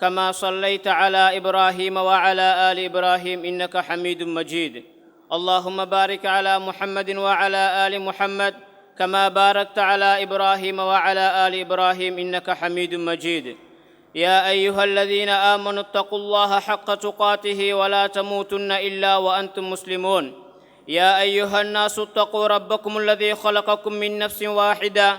كما صليت على إبراهيم وعلى آل إبراهيم إنك حميد مجيد. اللهم بارك على محمد وعلى آل محمد كما باركت على إبراهيم وعلى آل إبراهيم إنك حميد مجيد. يا أيها الذين آمنوا اتقوا الله حق تقاته ولا تموتن إلا وأنتم مسلمون. يا أيها الناس اتقوا ربكم الذي خلقكم من نفس واحدة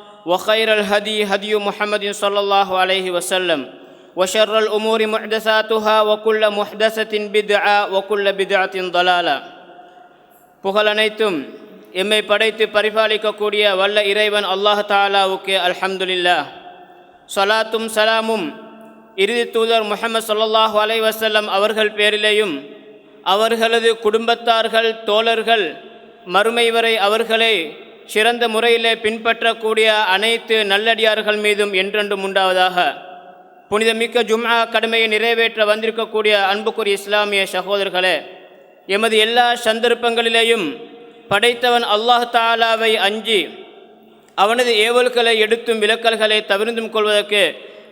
وخير الهدي هدي محمد صلى الله عليه وسلم وشر الأمور محدثاتها وكل محدثة بدعة وكل بدعة ضلالة புகழ் அனைத்தும் எம்மை படைத்து பரிபாலிக்கக்கூடிய வல்ல இறைவன் அல்லாஹ் தாலாவுக்கு அல்ஹம்துலில்லா சலாத்தும் சலாமும் இறுதி தூதர் முஹம்மது ஸல்லல்லாஹு அலைஹி வஸல்லம் அவர்கள் பேரிலேயும் அவர்களது குடும்பத்தார்கள் தோழர்கள் மறுமை வரை அவர்களை சிறந்த முறையிலே பின்பற்றக்கூடிய அனைத்து நல்லடியார்கள் மீதும் என்றென்றும் உண்டாவதாக. புனிதமிக்க ஜும்ஆ கடமையை நிறைவேற்ற வந்திருக்கக்கூடிய அன்புக்குரிய இஸ்லாமிய சகோதரர்களே எமது எல்லா சந்தர்ப்பங்களிலேயும் படைத்தவன் அல்லாஹ் தாலாவை அஞ்சி அவனது ஏவல்களை எடுத்தும் விலக்கல்களை தவிர்த்தும் கொள்வதற்கு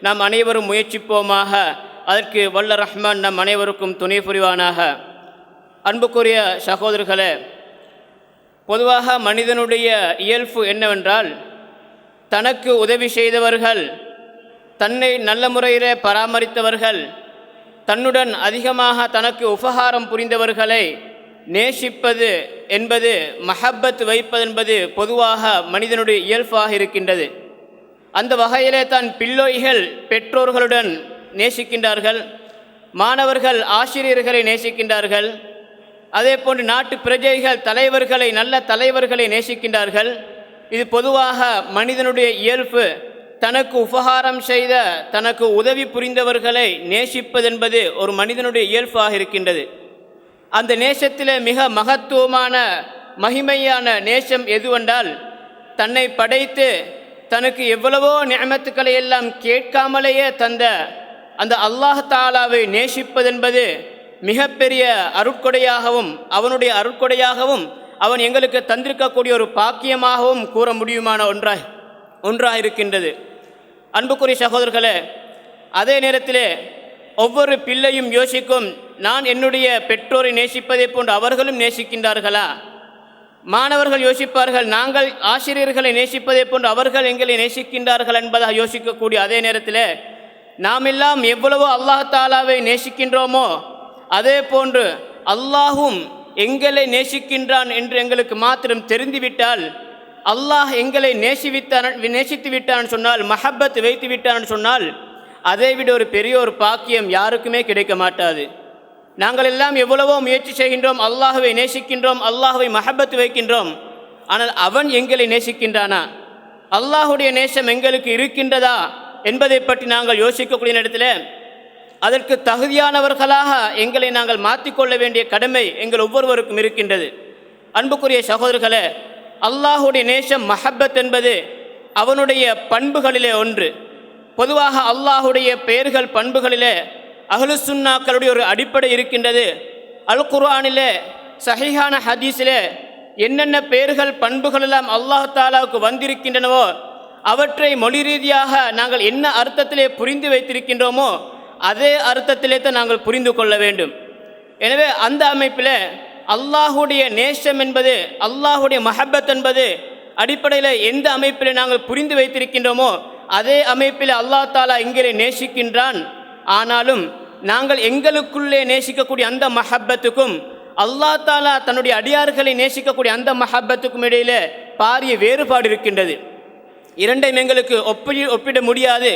நாம் அனைவரும் முயற்சிப்போமாக. அதற்கு வல்ல ரஹ்மான் நம் அனைவருக்கும் துணை புரிவானாக. அன்புக்குரிய சகோதரர்களே பொதுவாக மனிதனுடைய இயல்பு என்னவென்றால் தனக்கு உதவி செய்தவர்கள் தன்னை நல்ல முறையில் பராமரித்தவர்கள் தன்னுடன் அதிகமாக தனக்கு உபகாரம் புரிந்தவர்களை நேசிப்பது என்பது மஹப்பத் வைப்பது என்பது பொதுவாக மனிதனுடைய இயல்பாக இருக்கின்றது. அந்த வகையிலே தான் பிள்ளோய்கள் பெற்றோர்களுடன் நேசிக்கின்றார்கள் மாணவர்கள் ஆசிரியர்களை நேசிக்கின்றார்கள் அதே போன்று நாட்டு பிரஜைகள் தலைவர்களை நல்ல தலைவர்களை நேசிக்கின்றார்கள். இது பொதுவாக மனிதனுடைய இயல்பு. தனக்கு உபகாரம் செய்த தனக்கு உதவி புரிந்தவர்களை நேசிப்பதென்பது ஒரு மனிதனுடைய இயல்பாக இருக்கின்றது. அந்த நேசத்தில் மிக மகத்துவமான மகிமையான நேசம் எதுவென்றால் தன்னை படைத்து தனக்கு எவ்வளவோ நியமத்துக்களை எல்லாம் கேட்காமலேயே தந்த அந்த அல்லாஹ் தாலாவை நேசிப்பதென்பது மிகப்பெரிய அருட்கொடையாகவும் அவனுடைய அருட்கொடையாகவும் அவன் எங்களுக்கு தந்திருக்கக்கூடிய ஒரு பாக்கியமாகவும் கூற முடியுமான ஒன்றாய் ஒன்றாக இருக்கின்றது அன்புக்குரிய சகோதரர்களே அதே நேரத்திலே ஒவ்வொரு பிள்ளையும் யோசிக்கும் நான் என்னுடைய பெற்றோரை நேசிப்பதை போன்று அவர்களும் நேசிக்கின்றார்களா? மாணவர்கள் யோசிப்பார்கள் நாங்கள் ஆசிரியர்களை நேசிப்பதை போன்று அவர்கள் எங்களை நேசிக்கின்றார்கள் என்பதாக யோசிக்கக்கூடிய அதே நேரத்தில் நாம் எல்லாம் எவ்வளவோ அல்லாஹ் தாலாவை நேசிக்கின்றோமோ அதே போன்று அல்லாஹும் எங்களை நேசிக்கின்றான் என்று எங்களுக்கு மாத்திரம் தெரிந்துவிட்டால் அல்லாஹ் எங்களை நேசிவித்தான் நேசித்து விட்டான் சொன்னால் மஹப்பத் வைத்து விட்டான் சொன்னால் அதை விட ஒரு பெரிய ஒரு பாக்கியம் யாருக்குமே கிடைக்க மாட்டாது. நாங்கள் எல்லாம் எவ்வளவோ முயற்சி செய்கின்றோம் அல்லாஹுவை நேசிக்கின்றோம் அல்லாஹுவை மஹபத்து வைக்கின்றோம். ஆனால் அவன் எங்களை நேசிக்கின்றானா? அல்லாஹுடைய நேசம் எங்களுக்கு இருக்கின்றதா என்பதை பற்றி நாங்கள் யோசிக்கக்கூடிய நேரத்தில் அதற்கு தகுதியானவர்களாக எங்களை நாங்கள் மாற்றிக்கொள்ள வேண்டிய கடமை எங்கள் ஒவ்வொருவருக்கும் இருக்கின்றது. அன்புக்குரிய சகோதரர்களே அல்லாஹுடைய நேசம் மஹப்பத் என்பது அவனுடைய பண்புகளிலே ஒன்று. பொதுவாக அல்லாஹுடைய பெயர்கள் பண்புகளிலே அஹ்லுசுன்னாக்களுடைய ஒரு அடிப்படை இருக்கின்றது. அல் குர்ஆனிலே சஹிஹான ஹதீஸிலே என்னென்ன பெயர்கள் பண்புகள் எல்லாம் அல்லாஹ் தாலாவுக்கு வந்திருக்கின்றனவோ அவற்றை மொழி ரீதியாக நாங்கள் என்ன அர்த்தத்திலே புரிந்து வைத்திருக்கின்றோமோ அதே அர்த்தத்திலே தான் நாங்கள் புரிந்து கொள்ள வேண்டும். எனவே அந்த அமைப்பில் அல்லாஹுடைய நேசம் என்பது அல்லாஹுடைய மஹபத் என்பது அடிப்படையில் எந்த அமைப்பில் நாங்கள் புரிந்து வைத்திருக்கின்றோமோ அதே அமைப்பில் அல்லாஹ் தாலா எங்களை நேசிக்கின்றான். ஆனாலும் நாங்கள் எங்களுக்குள்ளே நேசிக்கக்கூடிய அந்த மஹப்பத்துக்கும் அல்லா தாலா தன்னுடைய அடியார்களை நேசிக்கக்கூடிய அந்த மஹப்பத்துக்கும் இடையில பாரிய வேறுபாடு இருக்கின்றது. இரண்டையும் எங்களுக்கு ஒப்பி ஒப்பிட முடியாது.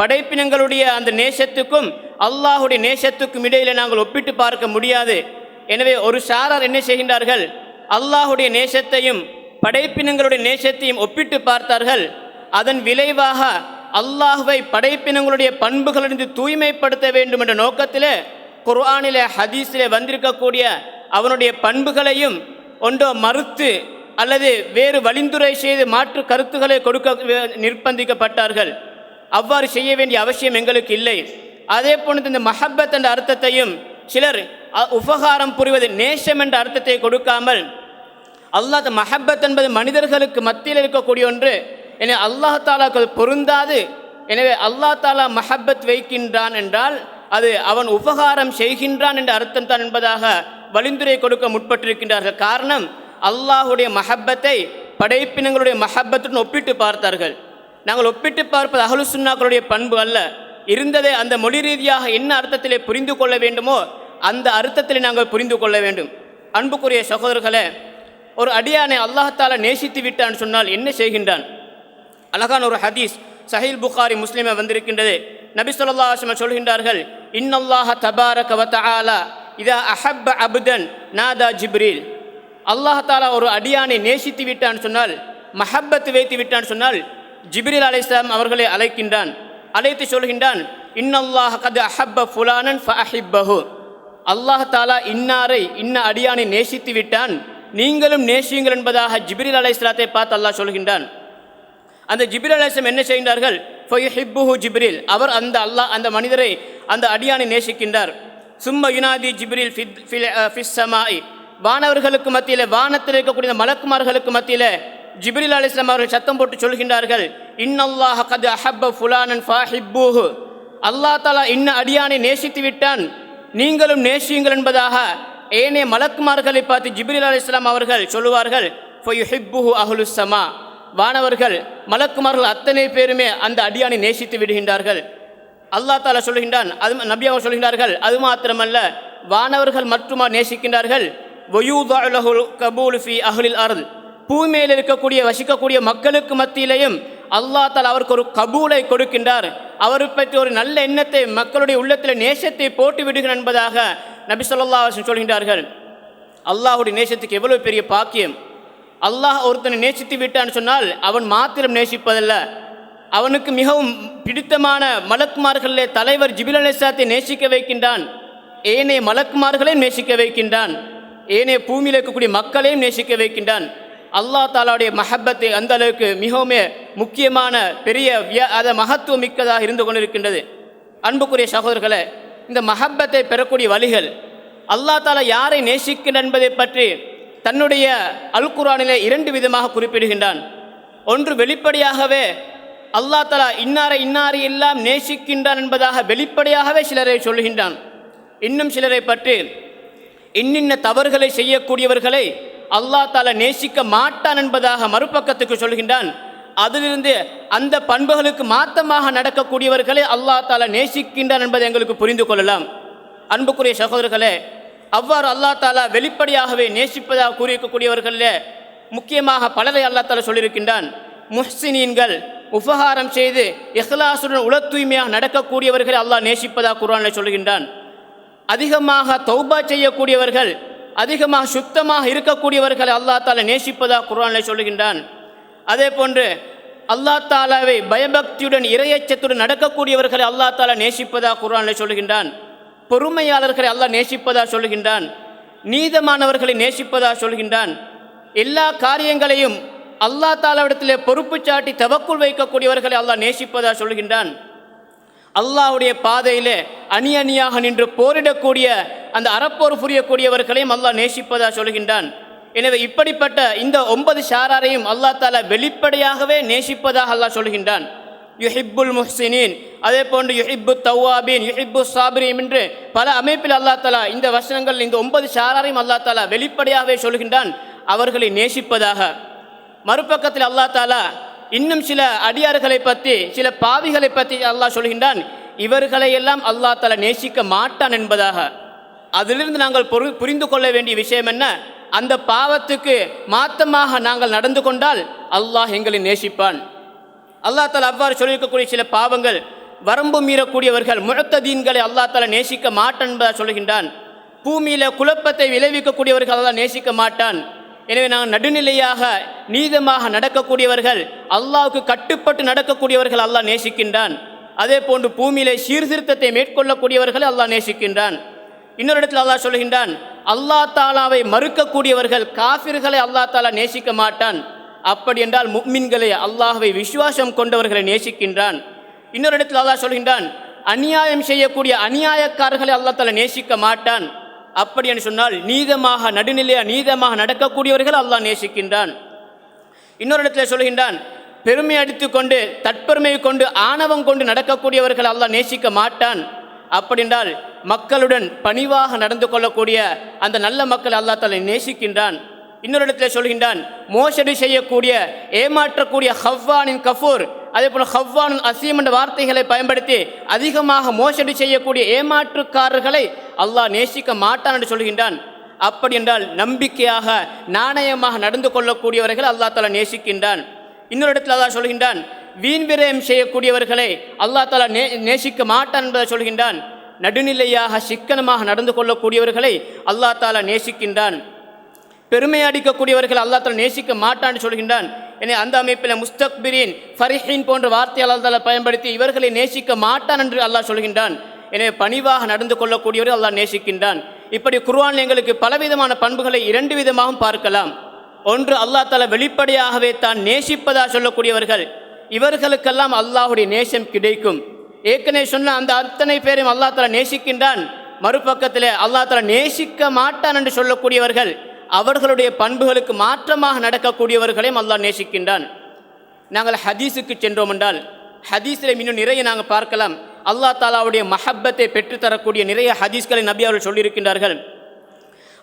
படைப்பினங்களுடைய அந்த நேசத்துக்கும் அல்லாஹுடைய நேசத்துக்கும் இடையில நாங்கள் ஒப்பிட்டு பார்க்க முடியாது. எனவே ஒரு சாரார் என்ன செய்கின்றார்கள்? அல்லாஹுடைய நேசத்தையும் படைப்பினங்களுடைய நேசத்தையும் ஒப்பிட்டு பார்த்தார்கள். அதன் விளைவாக அல்லாஹுவை படைப்பினங்களுடைய பண்புகளிலிருந்து தூய்மைப்படுத்த வேண்டும் என்ற நோக்கத்தில் குர்ஆனிலே ஹதீஸிலே வந்திருக்கக்கூடிய அவனுடைய பண்புகளையும் ஒன்றோ மறுத்து அல்லது வேறு வழிந்துரை செய்து மாற்று கருத்துக்களை கொடுக்க நிர்பந்திக்கப்பட்டார்கள் அவ்வாறு செய்ய வேண்டிய அவசியம் எங்களுக்கு இல்லை. அதே போன்று இந்த மஹப்பத் என்ற அர்த்தத்தையும் சிலர் அ- உபகாரம் புரிவது நேசம் என்ற அர்த்தத்தை கொடுக்காமல் அல்லாஹ் மஹப்பத் என்பது மனிதர்களுக்கு மத்தியில் இருக்கக்கூடிய ஒன்று. எனவே அல்லாஹ் தாலாக்கு பொருந்தாது. எனவே அல்லாஹ் தாலா மஹப்பத் வைக்கின்றான் என்றால் அது அவன் உபகாரம் செய்கின்றான் என்ற அர்த்தம் தான் என்பதாக வழிந்துரை கொடுக்க முற்பட்டிருக்கின்றார்கள். காரணம் அல்லாஹுடைய மஹப்பத்தை படைப்பினங்களுடைய மஹப்பத்துடன் ஒப்பிட்டு பார்த்தார்கள். நாங்கள் ஒப்பிட்டு பார்ப்பது அகலு சுன்னாக்களுடைய பண்பு அல்ல. இருந்ததை அந்த மொழி ரீதியாக என்ன அர்த்தத்திலே புரிந்து கொள்ள வேண்டுமோ அந்த அர்த்தத்திலே நாங்கள் புரிந்து கொள்ள வேண்டும். அன்புக்குரிய சகோதரர்களே ஒரு அடியானை அல்லாஹால நேசித்து விட்டான் சொன்னால் என்ன செய்கின்றான்? அழகான ஒரு ஹதீஸ் சஹீல் புகாரி முஸ்லீமை வந்திருக்கின்றது. நபி ஸல்லல்லாஹு சொல்கின்றார்கள் இன்னல்லாஹ தபார வ ஆலா இதா அஹப்ப அபுதன் நாதா ஜிப்ரீல். அல்லாஹ் தாலா ஒரு அடியானை நேசித்து விட்டான் சொன்னால் மஹப்பத்து வைத்து விட்டான் சொன்னால் ஜிபிரில் அலிஸ்லாம் அவர்களை அழைக்கின்றான். அழைத்து சொல்கின்றான் இன்னல்லாஹ கத் அஹப்ப ஃபுலானன் அல்லாஹ் தாலா இன்னாரை இன்ன அடியானை நேசித்து விட்டான். நீங்களும் நேசியுங்கள் என்பதாக ஜிப்ரீல் அலைஹிஸ்ஸலாத்தை பார்த்து அல்லாஹ் சொல்கின்றான். அந்த ஜிபிரில் அலைஹிஸ்ஸலாம் என்ன செய்கின்றார்கள்? ஃபயுஹிப்புஹு ஜிப்ரில். அவர் அந்த அல்லாஹ் அந்த மனிதரை அந்த அடியானை நேசிக்கின்றார். சும்ம யுனாதி ஜிப்ரில் ஃபித் ஃபில் ஃபிஸ் சமாய் வானவர்களுக்கு மத்தியில் வானத்தில் இருக்கக்கூடிய மலக்குமார்களுக்கு மத்தியில் ஜிப்ரில் அலி இஸ்லாம் அவர்கள் சத்தம் போட்டு சொல்கின்றார்கள் இன்னல்லாஹ கது அஹப்ப ஃபுலானன் ஃபாஹிப்பூஹு. அல்லாஹ் தாலா இன்ன அடியானை நேசித்து விட்டான். நீங்களும் நேசியுங்கள் என்பதாக ஏனைய மலக்குமார்களை பார்த்து ஜிப்ரில் அலி இஸ்லாம் அவர்கள் சொல்லுவார்கள் ஃபயுஹிப்புஹு அஹ்லுஸ் ஸமா வானவர்கள் மலக்குமார்கள் அத்தனை பேருமே அந்த அடியானை நேசித்து விடுகின்றார்கள். அல்லாஹ் தாலா சொல்கின்றான் அது நபி அவங்க சொல்கின்றார்கள் அது மாத்திரமல்ல வானவர்கள் மட்டுமா நேசிக்கின்றார்கள்? வயூதாஹுல் கபூல் ஃபி அஹுலில் அருள் பூமியில் இருக்கக்கூடிய வசிக்கக்கூடிய மக்களுக்கு மத்தியிலையும் அல்லாஹ் தால் அவருக்கு ஒரு கபூலை கொடுக்கின்றார். அவரை பற்றி ஒரு நல்ல எண்ணத்தை மக்களுடைய உள்ளத்தில் நேசத்தை போட்டு விடுகிறார் என்பதாக நபி சொல்லா சொல்கின்றார்கள். அல்லாஹ்வுடைய நேசத்துக்கு எவ்வளவு பெரிய பாக்கியம். அல்லாஹ் ஒருத்தனை நேசித்து விட்டான்னு சொன்னால் அவன் மாத்திரம் நேசிப்பதல்ல. அவனுக்கு மிகவும் பிடித்தமான மலக்குமார்களிலே தலைவர் ஜிபில் அலிசாத்தை நேசிக்க வைக்கின்றான். ஏனைய மலக்குமார்களையும் நேசிக்க வைக்கின்றான். ஏனைய பூமியில் இருக்கக்கூடிய மக்களையும் நேசிக்க வைக்கின்றான். அல்லாஹ் தாலாவுடைய மஹப்பத்து அந்த அளவுக்கு மிகவும் முக்கியமான பெரிய விய- அத மகத்துவம் மிக்கதாக இருந்து கொண்டிருக்கின்றது. அன்புக்குரிய சகோதரர்களே இந்த மஹப்பத்தை பெறக்கூடிய வழிகள் அல்லாஹ் தாலா யாரை நேசிக்கின்றான் என்பதை பற்றி தன்னுடைய அல்குரானிலே இரண்டு விதமாக குறிப்பிடுகின்றான். ஒன்று வெளிப்படையாகவே அல்லாஹ் தலா இன்னாரை இன்னாரை எல்லாம் நேசிக்கின்றான் என்பதாக வெளிப்படையாகவே சிலரை சொல்கின்றான் இன்னும் சிலரை பற்றி இன்னின்ன தவறுகளை செய்யக்கூடியவர்களை அல்லாஹ் தாலா நேசிக்க மாட்டான் என்பதாக மறுபக்கத்துக்கு சொல்கின்றான். அதிலிருந்து அந்த பண்புகளுக்கு மாத்தமாக நடக்கக்கூடியவர்களை அல்லாஹ் தாலா நேசிக்கின்றான் என்பதை எங்களுக்கு புரிந்து கொள்ளலாம். அன்புக்குரிய சகோதரர்களே அவ்வாறு அல்லாஹ் தாலா வெளிப்படையாகவே நேசிப்பதாக கூறியிருக்கக்கூடியவர்களில் முக்கியமாக பலரை அல்லா தாலா சொல்லியிருக்கின்றான். முஹ்சினீன்கள் உபகாரம் செய்து இஹ்லாசுடன் உள தூய்மையாக நடக்கக்கூடியவர்களை அல்லாஹ் நேசிப்பதாக குர்ஆனில் சொல்கின்றான். அதிகமாக தௌபா செய்யக்கூடியவர்கள் அதிகமாக சுத்தமாக இருக்கக்கூடியவர்களை அல்லாஹ் தாலா நேசிப்பதாக குரானில் சொல்லுகின்றான். அதே போன்று அல்லாஹ் தாலாவை பயபக்தியுடன் இரையச்சத்துடன் நடக்கக்கூடியவர்களை அல்லாஹ் தாலா நேசிப்பதாக குரானில் சொல்லுகின்றான். பொறுமையாளர்களை அல்லாஹ் நேசிப்பதாக சொல்லுகின்றான். நீதமானவர்களை நேசிப்பதாக சொல்கின்றான் எல்லா காரியங்களையும் அல்லாஹ் தாலாவிடத்திலே பொறுப்பு சாட்டி தவக்குள் வைக்கக்கூடியவர்களை அல்லாஹ் நேசிப்பதாக சொல்கின்றான் அல்லாஹ்வுடைய பாதையிலே அணி அணியாக நின்று போரிடக்கூடிய அந்த அறப்போர் புரியக்கூடியவர்களையும் அல்லாஹ் நேசிப்பதா சொல்கின்றான். எனவே இப்படிப்பட்ட இந்த ஒன்பது ஷாராரையும் அல்லாஹ் தாலா வெளிப்படையாகவே நேசிப்பதாக அல்லாஹ் சொல்கின்றான். யுஹிப்புல் முஹ்சினீன் அதே போன்று யுஹிப்பு தவாபின் யுஹிப்பு சாபிரீம் என்று பல அமைப்பில் அல்லாஹ் தாலா இந்த வசனங்கள் இந்த ஒன்பது ஷாராரையும் அல்லாஹ் தாலா வெளிப்படையாகவே சொல்கின்றான். அவர்களை நேசிப்பதாக. மறுபக்கத்தில் அல்லாஹ் தாலா இன்னும் சில அடியார்களை பற்றி சில பாவிகளை பற்றி அல்லாஹ் சொல்கின்றான் இவர்களையெல்லாம் அல்லாஹ் தஆலா நேசிக்க மாட்டான் என்பதாக. அதிலிருந்து நாங்கள் பொரு புரிந்து கொள்ள வேண்டிய விஷயம் என்ன? அந்த பாவத்துக்கு மாத்தமாக நாங்கள் நடந்து கொண்டால் அல்லாஹ் எங்களை நேசிப்பான். அல்லாஹ் தாலா அவ்வாறு சொல்லியிருக்கக்கூடிய சில பாவங்கள் வரம்பு மீறக்கூடியவர்கள் முழத்ததீன்களை அல்லாஹ் தாலா நேசிக்க மாட்டான் என்பதாக சொல்கின்றான். பூமியில குழப்பத்தை விளைவிக்கக்கூடியவர்கள் அல்லாஹ் நேசிக்க மாட்டான். எனவே நாங்கள் நடுநிலையாக நீதமாக நடக்கக்கூடியவர்கள் அல்லாவுக்கு கட்டுப்பட்டு நடக்கக்கூடியவர்கள் அல்லாஹ் நேசிக்கின்றான். அதே போன்று பூமியிலே சீர்திருத்தத்தை மேற்கொள்ளக்கூடியவர்களை அல்லாஹ் நேசிக்கின்றான். இன்னொரு இடத்துல அல்லாஹ் சொல்கின்றான் அல்லாஹ் தாலாவை மறுக்கக்கூடியவர்கள் காஃபிர்களை அல்லாஹ் தாலா நேசிக்க மாட்டான். அப்படி என்றால் முக்மின்களை அல்லாஹ்வை விசுவாசம் கொண்டவர்களை நேசிக்கின்றான். இன்னொரு இடத்துல அல்லாஹ் சொல்கின்றான் அநியாயம் செய்யக்கூடிய அநியாயக்காரர்களை அல்லாஹ் தாலா நேசிக்க மாட்டான். அப்படி என்று சொன்னால் நீதமாக நடுநிலையாக நீதமாக நடக்கக்கூடியவர்கள் அல்லாஹ் நேசிக்கின்றான். இன்னொரு இடத்துல சொல்கின்றான் பெருமை அடித்துக்கொண்டு கொண்டு தற்பெருமை கொண்டு ஆணவம் கொண்டு நடக்கக்கூடியவர்கள் அல்லாஹ் நேசிக்க மாட்டான். அப்படின்றால் மக்களுடன் பணிவாக நடந்து கொள்ளக்கூடிய அந்த நல்ல மக்கள் அல்லாஹ் தலை நேசிக்கின்றான். இன்னொரு இடத்துல சொல்கின்றான் மோசடி செய்யக்கூடிய ஏமாற்றக்கூடிய ஹவ்வானின் கஃபூர். அதே போல ஹவ்வானின் அசீம் என்ற வார்த்தைகளை பயன்படுத்தி அதிகமாக மோசடி செய்யக்கூடிய ஏமாற்றுக்காரர்களை அல்லாஹ் நேசிக்க மாட்டான் என்று சொல்கின்றான். அப்படி என்றால் நம்பிக்கையாக நாணயமாக நடந்து கொள்ளக்கூடியவர்கள் அல்லாஹ் தாலா நேசிக்கின்றான். இன்னொரு இடத்துல அல்லாஹ் சொல்கின்றான் வீண் விரயம் செய்யக்கூடியவர்களை அல்லாஹ் தாலா நே நேசிக்க மாட்டான் என்பதை சொல்கின்றான். நடுநிலையாக சிக்கனமாக நடந்து கொள்ளக்கூடியவர்களை அல்லாஹ் தாலா நேசிக்கின்றான். பெருமை அடிக்கக்கூடியவர்கள் அல்லாஹ் தஆலா நேசிக்க மாட்டான்னு சொல்கின்றான். எனவே அந்த அமைப்பில் முஸ்தக்பிரின் ஃபரிஹின் போன்ற வார்த்தை அல்லாஹ் பயன்படுத்தி இவர்களை நேசிக்க மாட்டான் என்று அல்லாஹ் சொல்கின்றான். எனவே பணிவாக நடந்து கொள்ளக்கூடியவர்கள் அல்லாஹ் நேசிக்கின்றான். இப்படி குருவான் எங்களுக்கு பலவிதமான பண்புகளை இரண்டு விதமாகவும் பார்க்கலாம். ஒன்று அல்லாஹ் தலா வெளிப்படையாகவே தான் நேசிப்பதாக சொல்லக்கூடியவர்கள். இவர்களுக்கெல்லாம் அல்லாஹுடைய நேசம் கிடைக்கும். ஏற்கனவே சொன்ன அந்த அத்தனை பேரையும் அல்லாஹ் தலா நேசிக்கின்றான். மறுபக்கத்தில் அல்லாஹ் தலா நேசிக்க மாட்டான் என்று சொல்லக்கூடியவர்கள். அவர்களுடைய பண்புகளுக்கு மாற்றமாக நடக்கக்கூடியவர்களையும் அல்லாஹ் நேசிக்கின்றான். நாங்கள் ஹதீஸுக்கு சென்றோம் என்றால் ஹதீஸில் இன்னும் நிறைய நாங்கள் பார்க்கலாம். அல்லாஹ் தாலாவுடைய மஹப்பத்தை பெற்றுத்தரக்கூடிய நிறைய ஹதீஸ்களை நபி அவர்கள் சொல்லியிருக்கின்றார்கள்.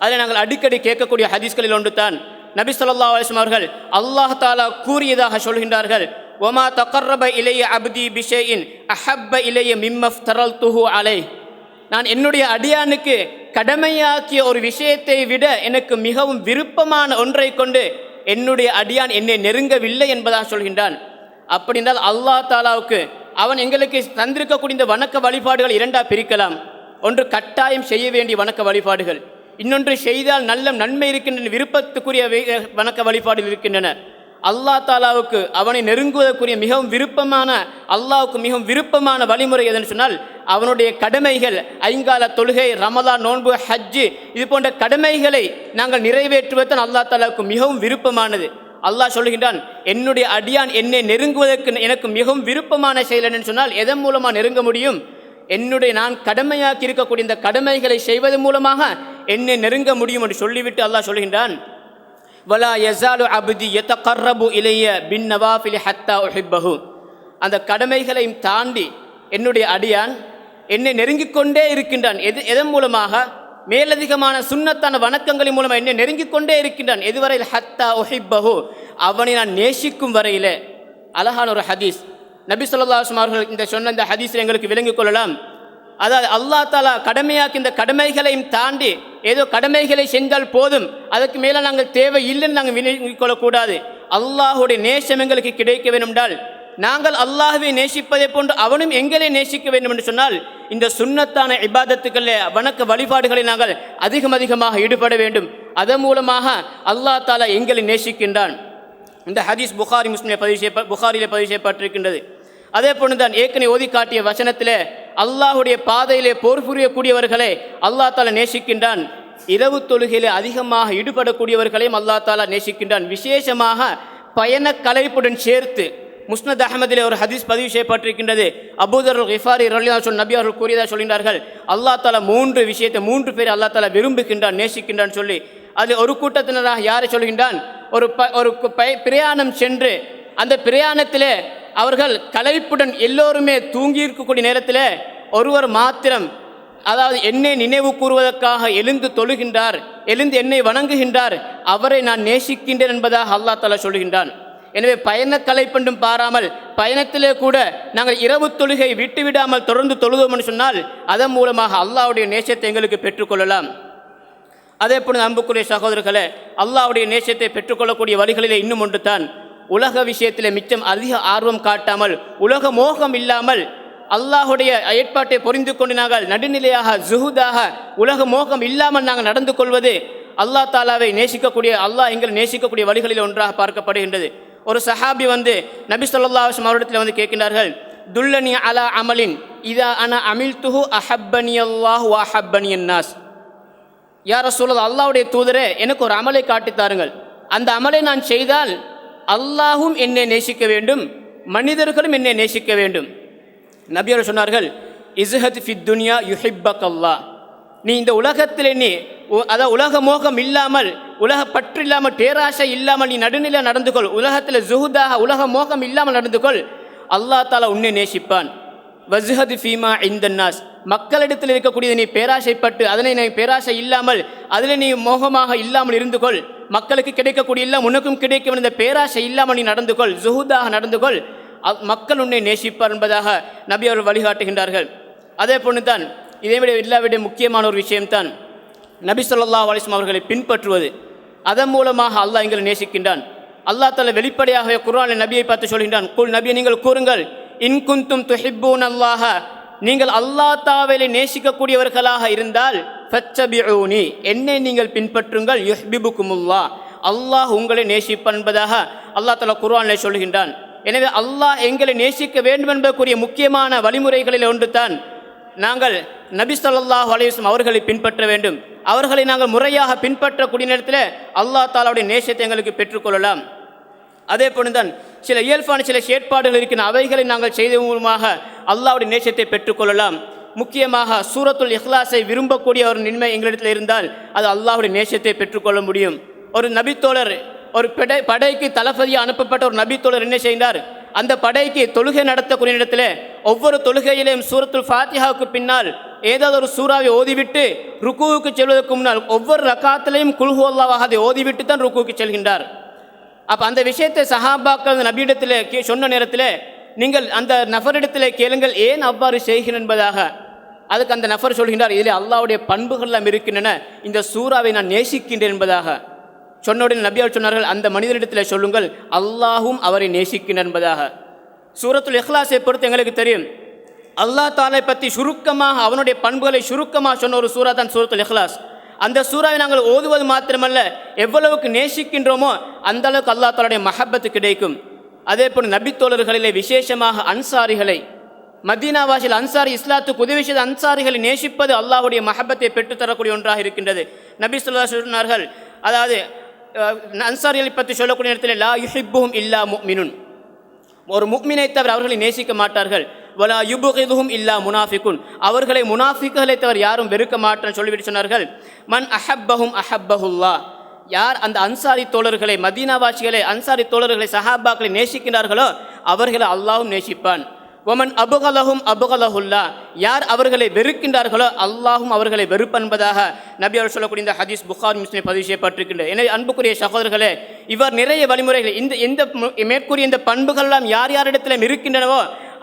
அதில் நாங்கள் அடிக்கடி கேட்கக்கூடிய ஹதீஸ்களில் ஒன்று தான் நபி சொல்லா அலிஸ்லாம் அவர்கள் அல்லாஹ் தாலா கூறியதாக சொல்கின்றார்கள். ஒமா தக்கர்ரப இலைய அப்தி பிஷேயின் அஹப்ப இலைய மிம்மஃப் தரல் துஹு அலை நான் என்னுடைய அடியானுக்கு கடமையாக்கிய ஒரு விஷயத்தை விட எனக்கு மிகவும் விருப்பமான ஒன்றை கொண்டு என்னுடைய அடியான் என்னை நெருங்கவில்லை என்பதாக சொல்கின்றான். அப்படி என்றால் அல்லாஹ் தாலாவுக்கு அவன் எங்களுக்கு தந்திருக்கக்கூடிய இந்த வணக்க வழிபாடுகள் இரண்டா பிரிக்கலாம். ஒன்று கட்டாயம் செய்ய வேண்டிய வணக்க வழிபாடுகள். இன்னொன்று செய்தால் நல்ல நன்மை இருக்கின்றன விருப்பத்துக்குரிய வணக்க வழிபாடுகள் இருக்கின்றன. அல்லாஹ் தாலாவுக்கு அவனை நெருங்குவதற்குரிய மிகவும் விருப்பமான அல்லாவுக்கு மிகவும் விருப்பமான வழிமுறை எதுன்னு சொன்னால் அவனுடைய கடமைகள் ஐங்கால தொழுகை ரமலா நோன்பு ஹஜ்ஜு இது போன்ற கடமைகளை நாங்கள் நிறைவேற்றுவதன் அல்லாஹ் தாலாவுக்கு மிகவும் விருப்பமானது. அல்லாஹ் சொல்கின்றான் என்னுடைய அடியான் என்னை நெருங்குவதற்கு எனக்கு மிகவும் விருப்பமான செயல் என்னன்னு சொன்னால் எதன் மூலமாக நெருங்க முடியும்? என்னுடைய நான் கடமையாக்கி இருக்கக்கூடிய இந்த கடமைகளை செய்வதன் மூலமாக என்னை நெருங்க முடியும் என்று சொல்லிவிட்டு அல்லாஹ் சொல்கின்றான். வலா யஸாலு அப்தி யதகர்ரபு இலைய பின் நவாஃபிலி ஹத்தா உஹிப்பஹு. அந்த கடமைகளையும் தாண்டி என்னுடைய அடியான் என்னை நெருங்கிக் கொண்டே இருக்கின்றான். எது எதன் மூலமாக? மேலதிகமான சுண்ணத்தான வணக்கங்களின் மூலமாக என்னை நெருங்கிக் கொண்டே இருக்கின்றான். எதுவரையில்? ஹத்தா உஹிப்பஹு. அவனை நான் நேசிக்கும் வரையிலே. அழகான ஒரு ஹதீஸ். நபி ஸல்லல்லாஹு அவர்கள் இந்த சொன்ன இந்த ஹதீஸில் எங்களுக்கு விளங்கிக் கொள்ளலாம். அதாவது அல்லாஹ் தாலா கடமையாக்கி இந்த கடமைகளையும் தாண்டி ஏதோ கடமைகளை செஞ்சால் போதும். அதுக்கு மேலே நாங்கள் தேவை இல்லைன்னு நாங்கள் விநியோகிக் கொள்ளக்கூடாது. அல்லாஹுடைய நேசம் எங்களுக்கு கிடைக்க வேண்டுமென்றால் நாங்கள் அல்லாஹுவை நேசிப்பதை போன்று அவனும் எங்களை நேசிக்க வேண்டும் என்று சொன்னால் இந்த சுண்ணத்தான இபாதத்துக்களில் வணக்க வழிபாடுகளை நாங்கள் அதிகம் அதிகமாக ஈடுபட வேண்டும். அதன் மூலமாக அல்லாஹ் தாலா எங்களை நேசிக்கின்றான். இந்த ஹதீஸ் புகாரி முஸ்லிமில் பதிவு செய்ய புகாரியில் பதிவு செய்யப்பட்டிருக்கின்றது. அதே போன்று தான் ஏற்கனவே ஓதி காட்டிய வசனத்திலே அல்லாஹுடைய பாதையிலே போர் புரியக்கூடியவர்களை அல்லாஹ் தாலா நேசிக்கின்றான். இரவு தொழுகையிலே அதிகமாக ஈடுபடக்கூடியவர்களையும் அல்லாஹ் தாலா நேசிக்கின்றான். விசேஷமாக பயண கலைப்புடன் சேர்த்து முஸ்னத் அகமதிலே ஒரு ஹதீஸ் பதிவு செய்யப்பட்டிருக்கின்றது. அபூதர் ஹிஃபாரி ரலியா சொல் நபி அவர்கள் கூறியதாக சொல்கின்றார்கள். அல்லாஹ் தாலா மூன்று விஷயத்தை மூன்று பேர் அல்லாஹ் தாலா விரும்புகின்றான் நேசிக்கின்றான் சொல்லி. அது ஒரு கூட்டத்தினராக யாரை சொல்கின்றான்? ஒரு ப ஒரு பிரயாணம் சென்று அந்த பிரயாணத்திலே அவர்கள் களைப்புடன் எல்லோருமே தூங்கி இருக்கக்கூடிய நேரத்தில் ஒருவர் மாத்திரம் அதாவது என்னை நினைவு கூறுவதற்காக எழுந்து தொழுகின்றார் எழுந்து என்னை வணங்குகின்றார் அவரை நான் நேசிக்கின்றேன் என்பதாக அல்லாஹ் தலா சொல்கின்றான் எனவே பயண கலைப்பென்றும் பாராமல் பயணத்திலே கூட நாங்கள் இரவு தொழுகை விட்டுவிடாமல் தொடர்ந்து தொழுதோம்னு சொன்னால் அதன் மூலமாக அல்லாஹ்வுடைய நேசத்தை எங்களுக்கு பெற்றுக்கொள்ளலாம் அதே போல அன்புக்குரிய சகோதரர்களே அல்லாவுடைய நேசத்தை பெற்றுக்கொள்ளக்கூடிய வழிகளிலே இன்னும் ஒன்று தான் உலக விஷயத்தில் மிச்சம் அதிக ஆர்வம் காட்டாமல் உலக மோகம் இல்லாமல் அல்லாஹுடைய ஏற்பாட்டை புரிந்து கொண்டு நாங்கள் நடுநிலையாக ஜுஹுதாக உலக மோகம் இல்லாமல் நாங்கள் நடந்து கொள்வது அல்லாஹ் தாலாவை நேசிக்கக்கூடிய அல்லாஹ் எங்களை நேசிக்கக்கூடிய வழிகளில் ஒன்றாக பார்க்கப்படுகின்றது. ஒரு சஹாபி வந்து நபி சொல்லாஹம் அவரிடத்தில் வந்து கேட்கின்றார்கள் துல்லனி அலா அமலின் இதா அன அமில் துஹு அஹப்பனி அல்லாஹ் அஹப்பனி நாஸ் யார சொல்லுது அல்லாவுடைய தூதரே எனக்கு ஒரு அமலை காட்டித் தாருங்கள். அந்த அமலை நான் செய்தால் அல்லாஹும் என்னை நேசிக்க வேண்டும் மனிதர்களும் என்னை நேசிக்க வேண்டும். நபியர் சொன்னார்கள் இஸ்ஹத் ஃபித்துனியா யுஹிப்பக் அல்லாஹ். நீ இந்த உலகத்தில் நீ அதாவது உலக மோகம் இல்லாமல் உலக பற்று இல்லாமல் பேராசை இல்லாமல் நீ நடுநிலை நடந்து கொள். உலகத்தில் ஜுஹுதாக உலக மோகம் இல்லாமல் நடந்து கொள். அல்லாஹ் தாலா உன்னை நேசிப்பான். வஸ்ஹது ஃபீமா இந்த நாஸ். மக்களிடத்தில் இருக்கக்கூடிய நீ பேராசைப்பட்டு அதனை நீ பேராசை இல்லாமல் அதில் நீ மோகமாக இல்லாமல் இருந்து கொள். மக்களுக்கு கிடைக்கக்கூடிய எல்லாம் உனக்கும் கிடைக்கும் இந்த பேராசை இல்லாமல் நீ நடந்து கொள். ஜுஹூதாக நடந்து கொள். அ- மக்கள் உன்னை நேசிப்பார் என்பதாக நபி அவர்கள் வழிகாட்டுகின்றார்கள். அதே போன்று தான் இதைவிட இல்லாவிட முக்கியமான ஒரு விஷயம்தான் நபி சொல்லா அலைஹி அவர்களை பின்பற்றுவது. அதன் மூலமாக அல்லாஹ் எங்களை நேசிக்கின்றான். அல்லாஹ் தலை வெளிப்படையாகவே குரான் நபியை பார்த்து சொல்கின்றான். குல் நபியை நீங்கள் கூறுங்கள். இன்குந்தும் துஹிப்பூன் அல்லாஹ நீங்கள் அல்லாஹ் தாவேலை நேசிக்கக்கூடியவர்களாக இருந்தால் ஃபத்தபிஊனி என்னை நீங்கள் பின்பற்றுங்கள் யுஹ்பிபுக்குமுல்லா அல்லாஹ் உங்களை நேசிப்பான் அல்லா அல்லாஹ் குர்வானில் சொல்கின்றான். எனவே அல்லாஹ் எங்களை நேசிக்க வேண்டும் என்பதற்குரிய முக்கியமான வழிமுறைகளில் ஒன்று தான் நாங்கள் நபி சொல்லாஹ் அலையுஸ்லம் அவர்களை பின்பற்ற வேண்டும். அவர்களை நாங்கள் முறையாக பின்பற்றக்கூடிய நேரத்தில் அல்லாஹ் தாலாவுடைய நேசத்தை எங்களுக்கு பெற்றுக்கொள்ளலாம் அதே போன்றுதான் சில இயல்பான சில செயற்பாடுகள் இருக்கின்ற அவைகளை நாங்கள் செய்த மூலமாக அல்லாவுடைய நேசத்தை பெற்றுக்கொள்ளலாம். முக்கியமாக சூரத்துல் இஹ்லாஸை விரும்பக்கூடிய ஒரு நின்மை எங்களிடத்தில் இருந்தால் அது அல்லாஹ்வுடைய நேசத்தை பெற்றுக்கொள்ள முடியும். ஒரு நபித்தோழர் ஒரு படை படைக்கு தளபதியாக அனுப்பப்பட்ட ஒரு நபித்தோழர் என்ன செய்தார்? அந்த படைக்கு தொழுகை நடத்தக்கூடிய இடத்துல ஒவ்வொரு தொழுகையிலையும் சூரத்துல் ஃபாத்திஹாவுக்கு பின்னால் ஏதாவது ஒரு சூறாவை ஓதிவிட்டு ருக்குவுக்கு செல்வதற்கு முன்னால் ஒவ்வொரு ரக்காத்திலையும் குல்ஹு அல்லாவாக அதை ஓதிவிட்டு தான் ருக்குவுக்கு செல்கின்றார். அப்போ அந்த விஷயத்தை சஹாபாக்கள் நபியிடத்தில் கே சொன்ன நேரத்தில் நீங்கள் அந்த நபரிடத்தில் கேளுங்கள் ஏன் அவ்வாறு செய்கிறேன் என்பதாக? அதுக்கு அந்த நபர் சொல்கின்றார் இதில் அல்லாவுடைய பண்புகள் எல்லாம் இருக்கின்றன. இந்த சூறாவை நான் நேசிக்கின்றேன் என்பதாக. சொன்னவுடன் நபியார் சொன்னார்கள் அந்த மனிதனிடத்தில் சொல்லுங்கள் அல்லாஹும் அவரை நேசிக்கின்றார் என்பதாக. சூரத்துல் இஹ்லாஸை பொறுத்து எங்களுக்கு தெரியும் அல்லாஹ் தாலை பற்றி சுருக்கமாக அவனுடைய பண்புகளை சுருக்கமாக சொன்ன ஒரு சூறா தான் சூரத்துல் இஹ்லாஸ். அந்த சூறாவை நாங்கள் ஓதுவது மாத்திரமல்ல எவ்வளவுக்கு நேசிக்கின்றோமோ அந்த அளவுக்கு அல்லாஹ் தாலுடைய மஹப்பத்து கிடைக்கும். அதே போல் நபித்தோழர்களிலே விசேஷமாக அன்சாரிகளை மதீனாவாசில் அன்சாரி இஸ்லாத்துக்கு உதவி செய்த அன்சாரிகளை நேசிப்பது அல்லாஹ்வுடைய மஹப்பத்தை பெற்றுத்தரக்கூடிய ஒன்றாக இருக்கின்றது. நபி சொல்லா சொன்னார்கள் அதாவது அன்சாரிகளை பற்றி சொல்லக்கூடிய நேரத்தில் லா யுஹிப்புஹும் இல்லா முக்மினுன் ஒரு முக்மினை தவிர அவர்களை நேசிக்க மாட்டார்கள். வலா யுபுகிதுஹும் இல்லா முனாஃபிகுன். அவர்களை முனாஃபிக்குகளை தவிர யாரும் வெறுக்க மாட்டேன்னு சொல்லிவிட்டு சொன்னார்கள். மன் அஹப்பஹும் அஹப்பஹுல்லா. யார் அந்த அன்சாரி தோழர்களை மதீனாவாசிகளை அன்சாரி தோழர்களை சஹாபாக்களை நேசிக்கிறார்களோ அவர்களை அல்லாஹும் நேசிப்பான். ஒமன் அபுகலஹும் அபுகலஹுல்லா. யார் அவர்களை வெறுக்கின்றார்களோ அல்லாஹும் அவர்களை வெறுப்பென்பதாக நபி அவர் சொல்லக்கூடிய இந்த ஹதீஸ் புகார் முஸ்லிம் பதிவு செய்யப்பட்டிருக்கின்றது. எனவே அன்புக்குரிய சகோதரர்களே இவர் நிறைய வழிமுறைகள் இந்த இந்த மேற்கூறிய இந்த பண்புகள்லாம் யார் யாரிடத்திலும் இருக்கின்றனவோ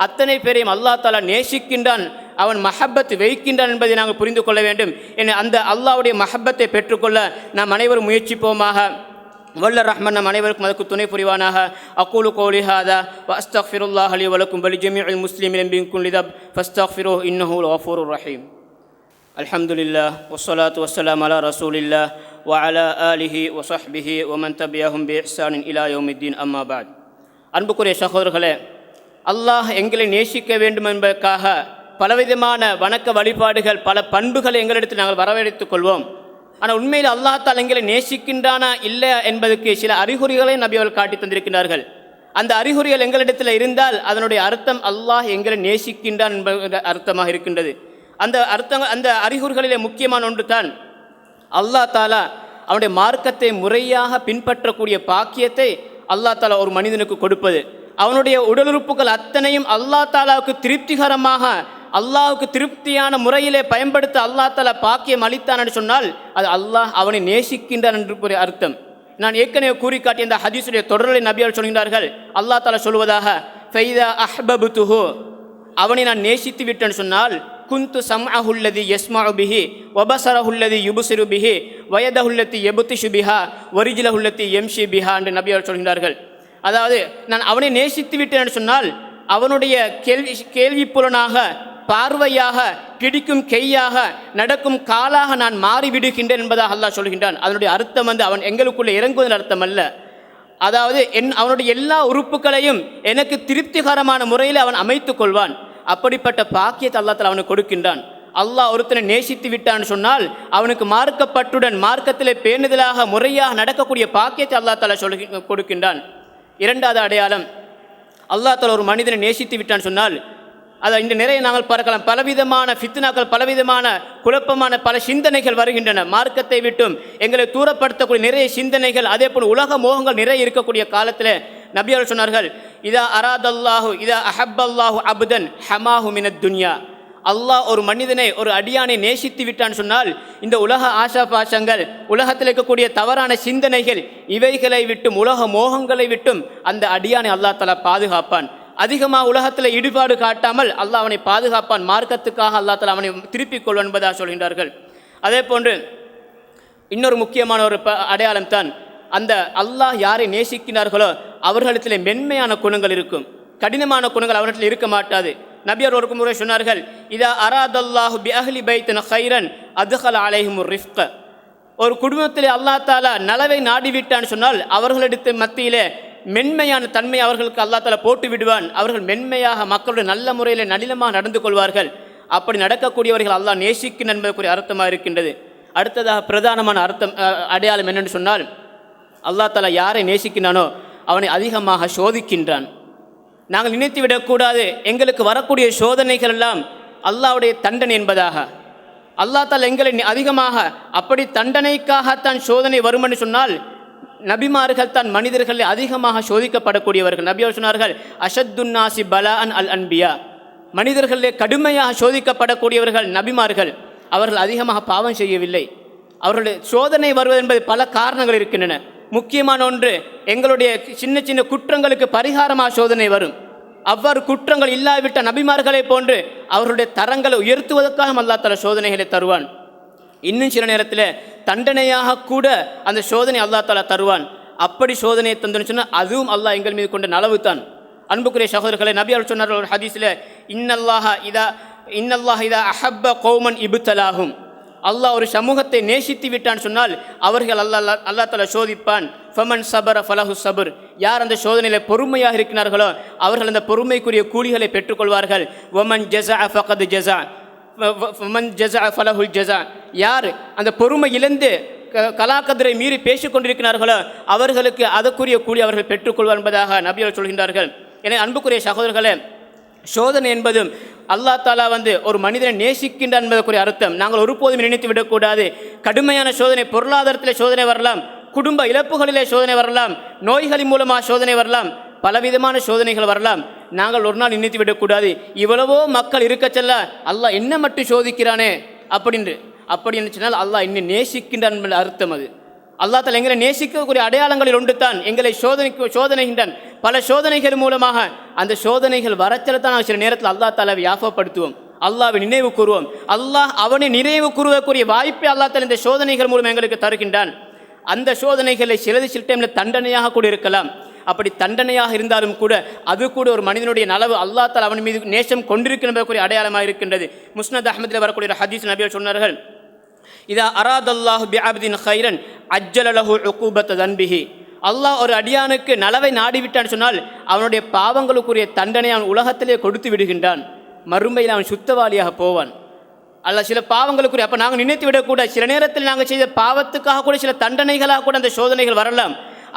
அத்தனை பேரையும் அல்லாஹ் தாலா நேசிக்கின்றான். அவன் மஹப்பத் வைக்கின்றான் என்பதை நாங்கள் புரிந்து கொள்ள வேண்டும். என அந்த அல்லாவுடைய மஹப்பத்தை பெற்றுக்கொள்ள நாம் அனைவரும் முயற்சிப்போமாக. வல்ல ரஹ்மன் நம் அனைவருக்கும் அதற்கு துணை புரிவானாக. அக்கூலு கோலி ஹாதா வஸ்தக்ஃபிருல்லாஹ் அலி வலக்கும் பலி ஜமீஉல் முஸ்லிமின் பின் குல்லி தப் ஃபஸ்தக்ஃபிரு இன்னஹூல் கஃபூருர் ரஹீம். அல்ஹம்துலில்லாஹ் வஸ்ஸலாத்து வசலாம் அலா ரசூலில்லாஹ் வஅலா ஆலிஹி வஸஹ்பிஹி ஒமன் தபியாஹும் பி இஹ்சானின் இலா யோமித்தீன் அம்மாபாத் அன்புக்குரிய சகோதரர்களே அல்லாஹ் எங்களை நேசிக்க வேண்டும் என்பதற்காக பலவிதமான வணக்க வழிபாடுகள் பல பண்புகளை எங்களிடத்தில் நாங்கள் வரவழைத்துக் கொள்வோம். ஆனால் உண்மையில் அல்லாஹ் எங்களை நேசிக்கின்றானா இல்லை என்பதற்கு சில அறிகுறிகளை நபி அவர்கள் காட்டி தந்திருக்கிறார்கள் அந்த அறிகுறிகள் எங்களிடத்தில் இருந்தால் அதனுடைய அர்த்தம் அல்லாஹ் எங்களை நேசிக்கின்றான் என்பது அர்த்தமாக இருக்கின்றது. அந்த அர்த்தம் அந்த அறிகுறிகளிலே முக்கியமான ஒன்று தான் அல்லாஹ் தாலா அவனுடைய மார்க்கத்தை முறையாக பின்பற்றக்கூடிய பாக்கியத்தை அல்லாஹ் தாலா ஒரு மனிதனுக்கு கொடுப்பது. அவனுடைய உடல் உறுப்புகள் அத்தனையும் அல்லாஹ் தாலாவுக்கு திருப்திகரமாக அல்லாவுக்கு திருப்தியான முறையிலே பயன்படுத்த அல்லாஹ் தாலா பாக்கியம் அளித்தான் என்று சொன்னால் அது அல்லாஹ் அவனை நேசிக்கின்றான் என்று ஒரு அர்த்தம். நான் ஏற்கனவே கூறி காட்டிய இந்த ஹதீஸுடைய தொடரலை நபியால் சொல்கிறார்கள் அல்லா தாலா சொல்வதாக ஃபைதா அஹ்பபுத்துஹு அவனை நான் நேசித்து விட்டேன்னு சொன்னால் குந்து சம்அஹுல்லதி யஸ்மஉ பிஹி வபசரஹுல்லதி யுபசிரு பிஹி வயதஹுல்லத்தி எபுத்திஷு பிஹா வரிஜிலஹுல்லத்தி எம்ஷி பிஹா என்று நபியால் சொல்கிறார்கள் அதாவது நான் அவனை நேசித்து விட்டேன் சொன்னால் அவனுடைய கேள்வி கேள்வி புலனாக பார்வையாக பிடிக்கும் கையாக நடக்கும் காலாக நான் மாறிவிடுகின்றேன் என்பதாக அல்லாஹ் சொல்கின்றான். அதனுடைய அர்த்தம் வந்து அவன் எங்களுக்குள்ளே இறங்குவதன் அர்த்தம் அல்ல அதாவது என் அவனுடைய எல்லா உறுப்புகளையும் எனக்கு திருப்திகரமான முறையில் அவன் அமைத்து கொள்வான். அப்படிப்பட்ட பாக்கியத்தை அல்லாத்தில் அவனுக்கு கொடுக்கின்றான். அல்லாஹ் ஒருத்தனை நேசித்து விட்டான்னு சொன்னால் அவனுக்கு மார்க்கப்பட்டுடன் மார்க்கத்திலே பேணுதலாக முறையாக நடக்கக்கூடிய பாக்கியத்தை அல்லா தாலா சொல்லி கொடுக்கின்றான். இரண்டாவது அடையாளம் அல்லாஹ் தலா ஒரு மனிதனை நேசித்து விட்டான்னு சொன்னால் அதை இந்த நிறைய நாங்கள் பார்க்கலாம். பலவிதமான ஃபித்னாக்கள் பலவிதமான குழப்பமான பல சிந்தனைகள் வருகின்றன. மார்க்கத்தை விட்டும் எங்களை தூரப்படுத்தக்கூடிய நிறைய சிந்தனைகள் அதே போல் உலக மோகங்கள் நிறைய இருக்கக்கூடிய காலத்தில் நபியார் சொன்னார்கள் இதா அராதல்லாஹு இதா அஹப்பல்லாஹு அபுதன் ஹமாஹு மினத் துன்யா. அல்லாஹ் ஒரு மனிதனை ஒரு அடியானை நேசித்து விட்டான்னு சொன்னால் இந்த உலக ஆசா பாசங்கள் உலகத்தில் இருக்கக்கூடிய தவறான சிந்தனைகள் இவைகளை விட்டும் உலக மோகங்களை விட்டும் அந்த அடியானை அல்லாஹ் தலா பாதுகாப்பான். அதிகமாக உலகத்தில் ஈடுபாடு காட்டாமல் அல்லாஹ் அவனை பாதுகாப்பான். மார்க்கத்துக்காக அல்லாஹ் தலா அவனை திருப்பிக் கொள்வான் என்பதாக சொல்கின்றார்கள். அதே போன்று இன்னொரு முக்கியமான ஒரு ப அடையாளம் தான் அந்த அல்லாஹ் யாரை நேசிக்கிறார்களோ அவர்களிடத்தில் மென்மையான குணங்கள் இருக்கும். கடினமான குணங்கள் அவர்களிடத்தில் இருக்க மாட்டாது. நபியர் ஒரு முறை சொன்னார்கள் இதா அராதல்லாஹு பி அஹ்லி பைத்தன் ஹைரன் அதுஹல் அலைஹிமுர் ரிஃப்க. ஒரு குடும்பத்தில் அல்லா தாலா நலவை நாடிவிட்டான்னு சொன்னால் அவர்களிடத்து மத்தியிலே மென்மையான தன்மை அவர்களுக்கு அல்லா தாலா போட்டு விடுவான். அவர்கள் மென்மையாக மக்களுடைய நல்ல முறையில் நளினமாக நடந்து கொள்வார்கள். அப்படி நடக்கக்கூடியவர்கள் அல்லாஹ் நேசிக்கும் என்பதற்குரிய அர்த்தமாக இருக்கின்றது. அடுத்ததாக பிரதானமான அர்த்தம் அடையாளம் என்னென்னு சொன்னால் அல்லா தாலா யாரை நேசிக்கின்றானோ அவனை அதிகமாக சோதிக்கின்றான். நாங்கள் நினைத்து விடக்கூடாது. எங்களுக்கு வரக்கூடிய சோதனைகள் எல்லாம் அல்லாஹ்வுடைய தண்டனை என்பதாக. அல்லாஹ் தால் எங்களை நி- அதிகமாக அப்படி தண்டனைக்காகத்தான் சோதனை வரும் என்று சொன்னால் நபிமார்கள் தான் மனிதர்கள் அதிகமாக சோதிக்கப்படக்கூடியவர்கள். நபியவர் சொன்னார்கள் அஷத்துன்னாசி பலான் அல் அன்பியா. மனிதர்களிலே கடுமையாக சோதிக்கப்படக்கூடியவர்கள் நபிமார்கள். அவர்கள் அதிகமாக பாவம் செய்யவில்லை. அவர்களுடைய சோதனை வருவது என்பது பல காரணங்கள் இருக்கின்றன. முக்கியமான ஒன்று எங்களுடைய சின்ன சின்ன குற்றங்களுக்கு பரிகாரமாக சோதனை வரும். அவ்வாறு குற்றங்கள் இல்லாவிட்ட நபிமார்களை போன்று அவர்களுடைய தரங்களை உயர்த்துவதற்காக அல்லா தலா சோதனைகளை தருவான். இன்னும் சில நேரத்தில் தண்டனையாக கூட அந்த சோதனை அல்லா தாலா தருவான். அப்படி சோதனையை தந்துன்னு சொன்னால் அதுவும் அல்லாஹ் எங்கள் மீது கொண்ட நலவு தான் அன்புக்குரிய சகோதரர்களை நபி அவர் சொன்னார் ஹதீஸில் இன்னல்லாஹா இதா இன்னல்லாஹ் இதா அஹப்ப கோமன் இபுத்தலாகும். அல்லாஹ் ஒரு சமூகத்தை நேசித்து விட்டான் சொன்னால் அவர்கள் அல்லாஹ் அல்லா தலா சோதிப்பான். ஃபமன் சபர ஃபலஹு சபர். யார் அந்த சோதனையில் பொறுமையாக இருக்கிறார்களோ அவர்கள் அந்த பொறுமைக்குரிய கூலிகளை பெற்றுக்கொள்வார்கள். ஒமன் ஜெசா ஃபகது ஜெசா மன் ஜெசா ஃபலஹுல் ஜெசா யார் அந்த பொறுமை இழந்து க- கலாக்கதிரை மீறி பேசிக்கொண்டிருக்கிறார்களோ அவர்களுக்கு அதற்குரிய கூலி அவர்கள் பெற்றுக்கொள்வார் என்பதாக நபிகள் சொல்கின்றார்கள். எனவே அன்புக்குரிய சகோதரர்களே சோதனை என்பதும் அல்லாஹ் தாலா வந்து ஒரு மனிதனை நேசிக்கின்றான் என்பதற்குரிய அர்த்தம். நாங்கள் ஒருபோதும் நினைத்து விடக்கூடாது. கடுமையான சோதனை பொருளாதாரத்தில் சோதனை வரலாம். குடும்ப இழப்புகளிலே சோதனை வரலாம். நோய்களின் மூலமாக சோதனை வரலாம். பலவிதமான சோதனைகள் வரலாம். நாங்கள் ஒரு நாள் நினைத்து விடக்கூடாது. இவ்வளவோ மக்கள் இருக்கச் செல்ல அல்லாஹ் என்ன மட்டும் சோதிக்கிறானே அப்படின்னு அப்படின்னு சொன்னால் அல்லாஹ் இன்னும் நேசிக்கின்றான் என்பது அர்த்தம் அது. அல்லாஹ் தாலா எங்களை நேசிக்கக்கூடிய அடையாளங்களில் ஒன்று தான் எங்களை சோதனைக்கு சோதனைகின்றான். பல சோதனைகள் மூலமாக அந்த சோதனைகள் வரச்சல தான் சில நேரத்தில் அல்லாஹ் தாலாவை யாபப்படுத்துவோம். அல்லாவை நினைவு கூறுவோம். அல்லாஹ் அவனை நினைவு கூறுவக்கூடிய வாய்ப்பை அல்லாஹ் தலை இந்த சோதனைகள் மூலம் எங்களுக்கு தருகின்றான். அந்த சோதனைகளை சிலது சில டைமில் தண்டனையாக கூட இருக்கலாம். அப்படி தண்டனையாக இருந்தாலும் கூட அது கூட ஒரு மனிதனுடைய நலவு அல்லாஹ் தால் அவன் மீது நேசம் கொண்டிருக்கின்றக்கூடிய அடையாளமாக இருக்கின்றது. முஸ்னத் அஹமதில் வரக்கூடிய ஒரு ஹதீஸ் நபிகள் சொன்னார்கள் இதா அராதல்லாஹு பி அப்தின் ஹைரன் அஜ்ஜலலஹு உக்கூபத்த தன்பிஹி. அல்லாஹ் ஒரு அடியானுக்கு நலவை நாடிவிட்டான் சொன்னால் அவனுடைய பாவங்களுக்குரிய தண்டனை அவன் உலகத்திலே கொடுத்து விடுகின்றான். மறுமையில் அவன் சுத்தவாளியாக போவான். அல்ல சில பாவங்களுக்குரிய அப்போ நாங்கள் நினைத்து விடக்கூடாது. சில நேரத்தில் நாங்கள் செய்த பாவத்துக்காக கூட சில தண்டனைகளாக கூட அந்த சோதனைகள் வரலாம்.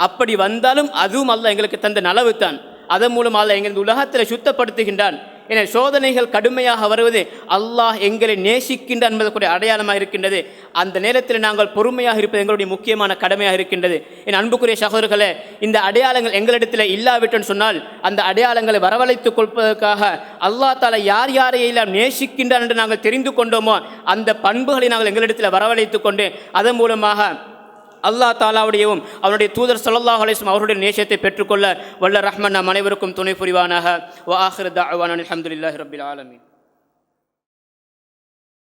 அப்படி வந்தாலும் அதுவும் அல்ல எங்களுக்கு தந்த நலவு தான் அதன் மூலம் அல்ல எங்கள் உலகத்தில் சுத்தப்படுத்துகின்றான். என சோதனைகள் கடுமையாக வருவது அல்லாஹ் எங்களை நேசிக்கின்ற என்பதற்குரிய அடையாளமாக இருக்கின்றது. அந்த நேரத்தில் நாங்கள் பொறுமையாக இருப்பது எங்களுடைய முக்கியமான கடமையாக இருக்கின்றது. என் அன்புக்குரிய சகோதரர்களே இந்த அடையாளங்கள் எங்களிடத்தில் இல்லாவிட்டுன்னு சொன்னால் அந்த அடையாளங்களை வரவழைத்துக் கொள்வதற்காக அல்லாஹ் தாலா யார் யாரை எல்லாம் நேசிக்கின்றான் என்று நாங்கள் தெரிந்து கொண்டோமோ அந்த பண்புகளை நாங்கள் எங்களிடத்தில் வரவழைத்துக் கொண்டு அதன் மூலமாக அல்லாஹ் தாலாவுடையவும் அவருடைய தூதர் சல்லாஹ் அலைஹி அவருடைய நேசத்தை பெற்றுக்கொள்ள வல்ல ரஹ்மன் நம் அனைவருக்கும் துணை புரிவானாக. வ ஆஹிரு தஅவானா ரபில் ஆலமின்.